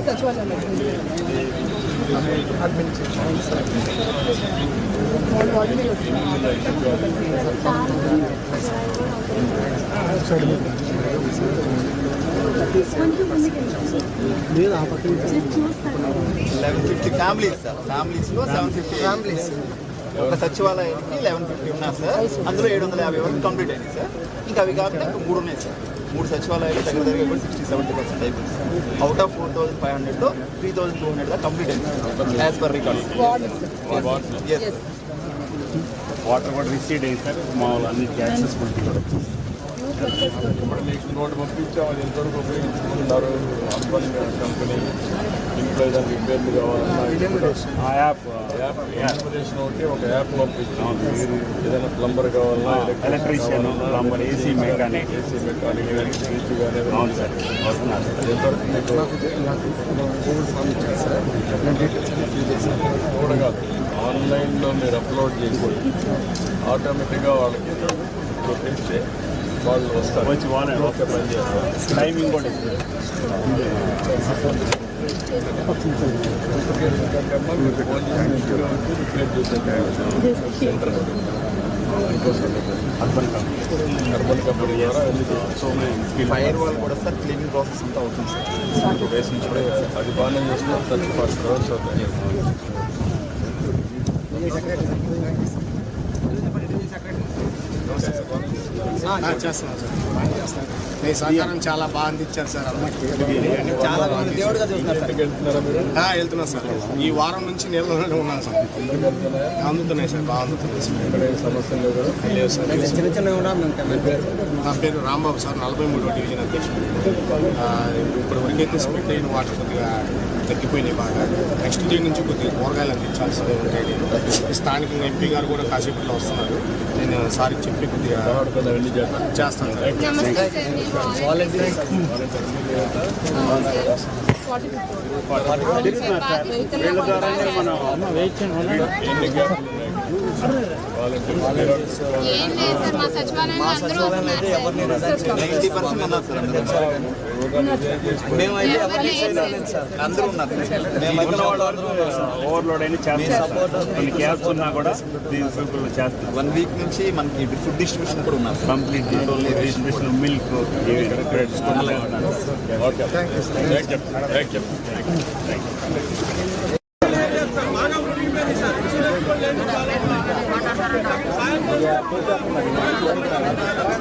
ఇప్పుడు సచివాలయంలో వాళ్ళు ఆల్రెడీ వచ్చింది సార్. ఫ్యామిలీస్లో సెవెన్ ఫిఫ్టీ ఫ్యామిలీస్ ఒక సచివాలయానికి లెవెన్ ఫిఫ్టీ ఉన్నారు సార్ అందులో ఏడు వందల యాభై వరకు కంప్లీట్ అయింది సార్. ఇంకా అవి కాకుండా ఇంకా మూడు ఉన్నాయి సార్. మూడు సచివాలయాలు దగ్గర దగ్గర కూడా సిక్స్టీ సెవెంటీ పర్సెంట్ అయిపోయింది sir. Out of four thousand five హండ్రెడ్లో త్రీ థౌసండ్ టూ హండ్రెడ్ దాకా కంప్లీట్ అయింది యాజ్ పర్ రికార్డ్ వాటర్ కూడా రిసీడ్ అయ్యి సార్. మామూలు అన్నిటికీ యాక్సెసిబిలిటీ కూడా ఇప్పుడు మీకు నోట్ పంపించాం అది ఎంతవరకు ఉపయోగించుకుంటున్నారు? అర్బన్ కంపెనీ ఇంట్లో ఏదైనా రిపేర్లు కావాలన్నా ఆ యాప్ యాప్ ఇన్ఫర్మేషన్ ఒకటి ఒక యాప్ పంపించాం. మీరు ఏదైనా ప్లంబర్ కావాలన్నా electrician plumber AC mechanic. AC mechanic కానీ ఫ్రిడ్జ్ కానీ అవును సార్. వస్తున్నారు. ఎంతవరకు మీకు కూడా కాదు. ఆన్లైన్లో మీరు అప్లోడ్ చేసి ఆటోమేటిక్గా వాళ్ళకి చూపిస్తే వాళ్ళు వస్తారు వచ్చి వాళ్ళే ఓకే పని చేస్తారు టైమింగ్ కూడా ఇస్తుంది ఎందుకంటే అమ్మా మీరు ఫోన్ చేసి ఇంటిలో వచ్చి రిపేర్ చేసే centre Urban Company Urban Company ద్వారా వెళ్ళి సో మెనీ ఫైర్ వాల్ కూడా సార్ క్లీనింగ్ ప్రాసెస్ అంతా అవుతుంది సార్ వేసి ఇప్పుడే అది బాగానే చేస్తున్నారు థర్టీ ఫార్టీ క్రోర్స్ అవుతాయి చేస్తున్నాం సార్. మీ సహకారం చాలా బాగా అందించారు సార్ అందరికీ చాలా దేవుడిగా చూస్తున్నారు వెళ్తున్నాం సార్. ఈ వారం నుంచి నీళ్ళలోనే ఉన్నాను సార్. అందుతున్నాయి సార్ బాగా అందుతున్నాయి సార్. లేవు సార్. చిన్న చిన్నవి కూడా మేము నా పేరు రాంబాబు సార్ నలభై మూడో డివిజన్ అధ్యక్షుడు. ఇప్పుడు వరకు అయితే స్ప్లిట్ అయిన వాటర్ కొద్దిగా తగ్గిపోయినాయి బాగా. నెక్స్ట్ డే నుంచి కొద్దిగా కూరగాయలు అందించాల్సి ఉంటాయి స్థానికంగా ఎంపీ గారు కూడా కాసేపట్లో వస్తున్నారు. నేను సార్కి చెప్పి కొద్దిగా తర్వాత వెళ్ళి చేస్తాను చేస్తాను సార్ మా సార్. ఉన్నారు ఓవర్లోడ్ అయినా క్యాబ్స్ ఉన్నా కూడా వన్ వీక్ నుంచి మనకి ఫుడ్ డిస్ట్రిబ్యూషన్ కూడా ఉన్నారు complete distribution milk bread okay thank you thank you దగ్గరికి రండి గ్రామాల దగ్గరికి రండి